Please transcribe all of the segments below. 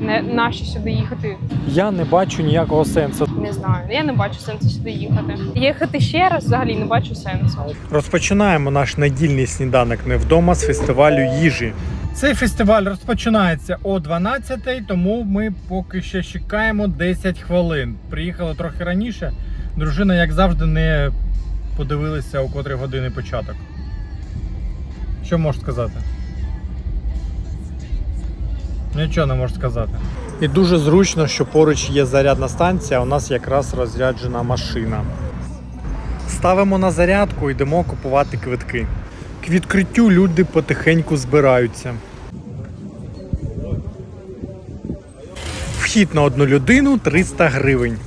Не нащо сюди їхати? Я не бачу ніякого сенсу. Не знаю. Я не бачу сенсу сюди їхати. Їхати ще раз взагалі не бачу сенсу. Розпочинаємо наш недільний сніданок не вдома з фестивалю їжі. Цей фестиваль розпочинається о 12 тому ми поки ще чекаємо 10 хвилин. Приїхали трохи раніше. Дружина, як завжди, не подивилася, у котрій години початок. Що можеш сказати? Нічого не можу сказати. І дуже зручно, що поруч є зарядна станція, а у нас якраз розряджена машина. Ставимо на зарядку, йдемо купувати квитки. К відкриттю люди потихеньку збираються. Вхід на одну людину 300 гривень.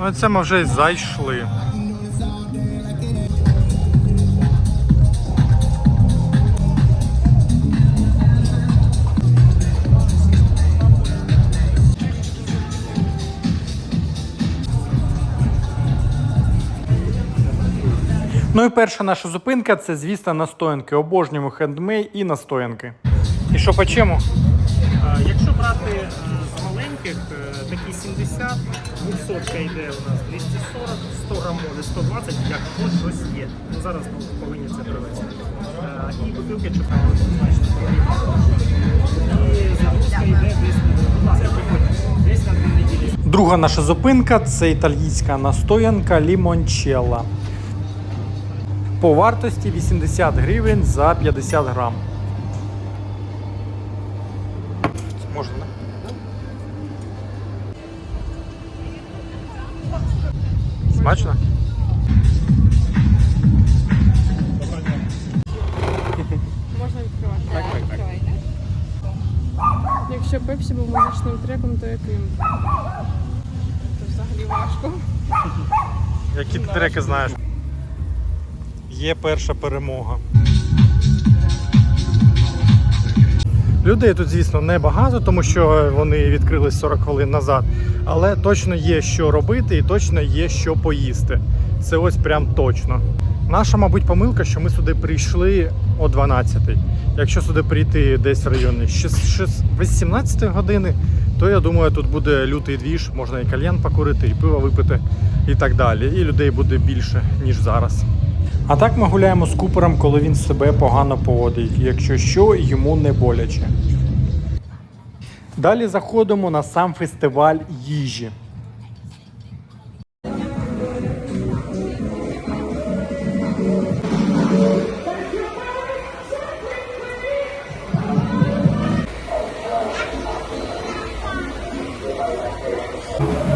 Оце ми вже зайшли. Ну і перша наша зупинка це, звісно, настоянки. Обожнюємо хендмей і настоянки. І що по чому? Якщо брати е, з маленьких, е, такі 70, відсотка йде у нас 240, 100 грам може 120, якщо щось є. Ну, зараз ми повинні це привезти. Е, І бутилки чекали. І загрузка йде десь, десь на дві неділі. Друга наша зупинка це італійська настоянка лімончелла. По вартості 80 гривень за 50 грам. Це можна, не? Смачно? Можна відкривати. Так, так, так. Якщо Пепсі був музичним треком, то яким? Це взагалі важко. Які ти треки знаєш? Є перша перемога. Людей тут, звісно, небагато, тому що вони відкрились 40 хвилин назад. Але точно є що робити і точно є що поїсти. Це ось прям точно. Наша, мабуть, помилка, що ми сюди прийшли о 12-й. Якщо сюди прийти десь в районі 18 години, то я думаю, тут буде лютий двіж, можна і кальян покурити, і пиво випити, і так далі. І людей буде більше, ніж зараз. А так ми гуляємо з купером, коли він себе погано поводить, якщо що, йому не боляче. Далі заходимо на сам фестиваль їжі. Дякую. Хвилин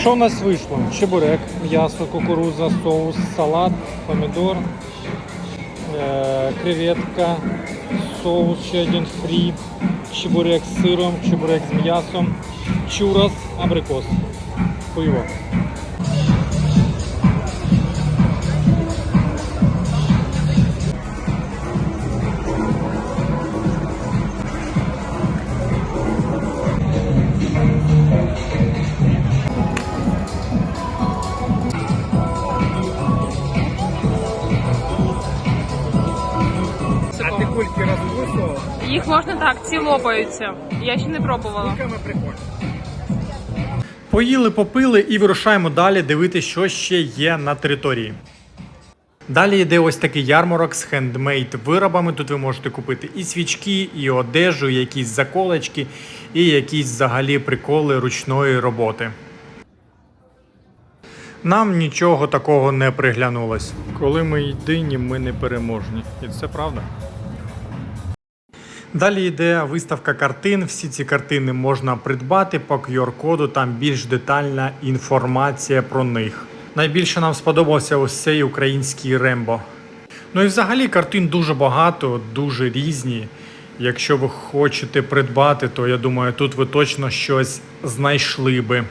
Що в нас вийшло? Чебурек, м'ясо, кукуруза, соус, салат, помідор, е- креветка, соус ще один фрі, чебурек з сиром, чебурек з м'ясом, чурас, абрикос. Пиво. Так, ці лопаються. Я ще не пробувала. Поїли, попили і вирушаємо далі дивитися, що ще є на території. Далі йде ось такий ярмарок з хендмейд виробами. Тут ви можете купити і свічки, і одежу, і якісь заколочки, і якісь взагалі приколи ручної роботи. Нам нічого такого не приглянулось. Коли ми єдині, ми не переможні. І це правда. Далі йде виставка картин. Всі ці картини можна придбати по QR-коду, там більш детальна інформація про них. Найбільше нам сподобався ось цей український Рембо. Ну і взагалі картин дуже багато, дуже різні. Якщо ви хочете придбати, то я думаю, тут ви точно щось знайшли би.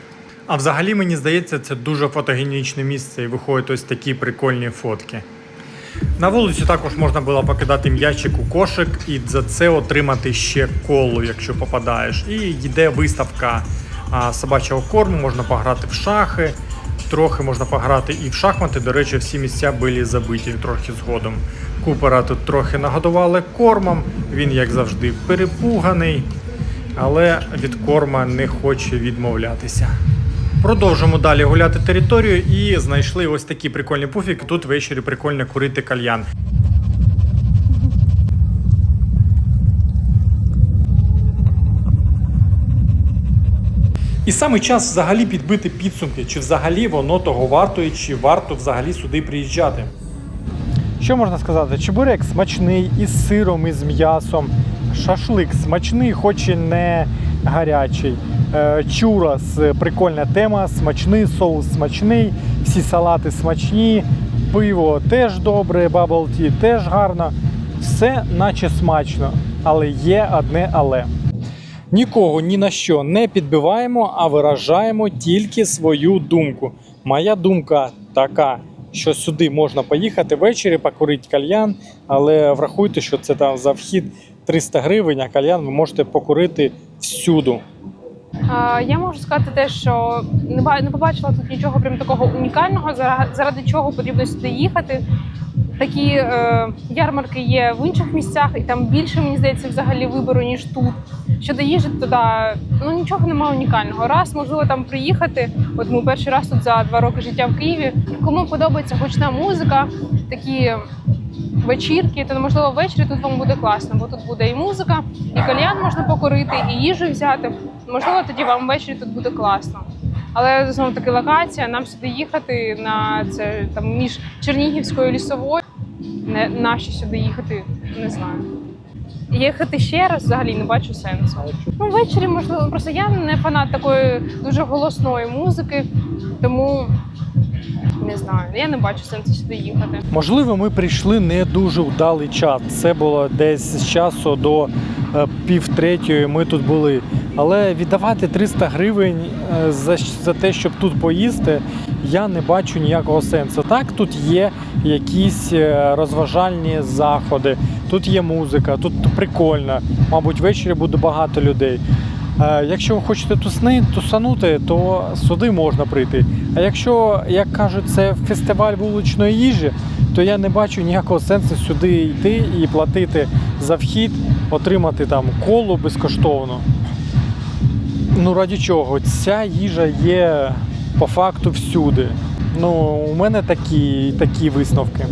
А взагалі, мені здається, це дуже фотогенічне місце і виходять ось такі прикольні фотки. На вулиці також можна було покидати м'ячик у кошик і за це отримати ще колу, якщо попадаєш. І йде виставка собачого корму, можна пограти в шахи, трохи можна пограти і в шахмати. До речі, всі місця були забиті трохи згодом. Купера тут трохи нагодували кормом, він, як завжди, перепуганий, але від корма не хоче відмовлятися. Продовжимо далі гуляти територію і знайшли ось такі прикольні пуфіки. Тут ввечері прикольно курити кальян. І саме час взагалі підбити підсумки, чи взагалі воно того вартує, чи варто взагалі сюди приїжджати. Що можна сказати? Чебурек смачний із сиром, і з м'ясом. Шашлик смачний, хоч і не гарячий. Е, Чурас прикольна тема, смачний, соус смачний, всі салати смачні, пиво теж добре, бабл ті теж гарно. Все наче смачно, але є одне але. Нікого ні на що не підбиваємо, а виражаємо тільки свою думку. Моя думка така, що сюди можна поїхати ввечері, покурити кальян, але врахуйте, що це там за вхід 300 гривень, а кальян ви можете покурити всюду. Я можу сказати те, що не побачила тут нічого прям такого унікального, заради чого потрібно сюди їхати. Такі е, ярмарки є в інших місцях, і там більше мені здається взагалі вибору ніж тут. Щодо їжі, туди ну нічого немає унікального. Раз можливо там приїхати. От ми перший раз тут за два роки життя в Києві. Кому подобається гучна музика, такі вечірки, то можливо ввечері тут вам буде класно, бо тут буде і музика, і кальян можна покорити, і їжу взяти. Можливо, тоді вам ввечері тут буде класно. Але знову таки локація, нам сюди їхати на це там між Чернігівською лісовою. Не нащо сюди їхати, не знаю. Їхати ще раз взагалі не бачу сенсу. Ну, ввечері можливо, просто я не фанат такої дуже голосної музики, тому не знаю. Я не бачу сенсу сюди їхати. Можливо, ми прийшли не дуже вдалий час. Це було десь з часу до е, півтретьої. Ми тут були. Але віддавати 300 гривень е, за, за те, щоб тут поїсти, я не бачу ніякого сенсу. Так, тут є якісь е, розважальні заходи, тут є музика, тут прикольно. Мабуть, ввечері буде багато людей. Е, Якщо ви хочете тусни, тусанути, то сюди можна прийти. А якщо, як кажуть, це фестиваль вуличної їжі, то я не бачу ніякого сенсу сюди йти і платити за вхід, отримати там колу безкоштовно. Ну раді чого? Ця їжа є по факту всюди. Ну, у мене такі, такі висновки.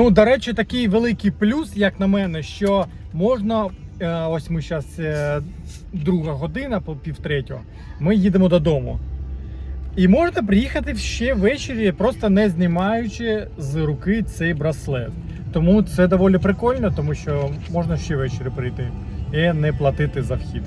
Ну, до речі, такий великий плюс, як на мене, що можна. е, Ось ми зараз друга година, півтретього. Ми їдемо додому. І можна приїхати ще ввечері, просто не знімаючи з руки цей браслет. Тому це доволі прикольно, тому що можна ще ввечері прийти і не платити за вхід.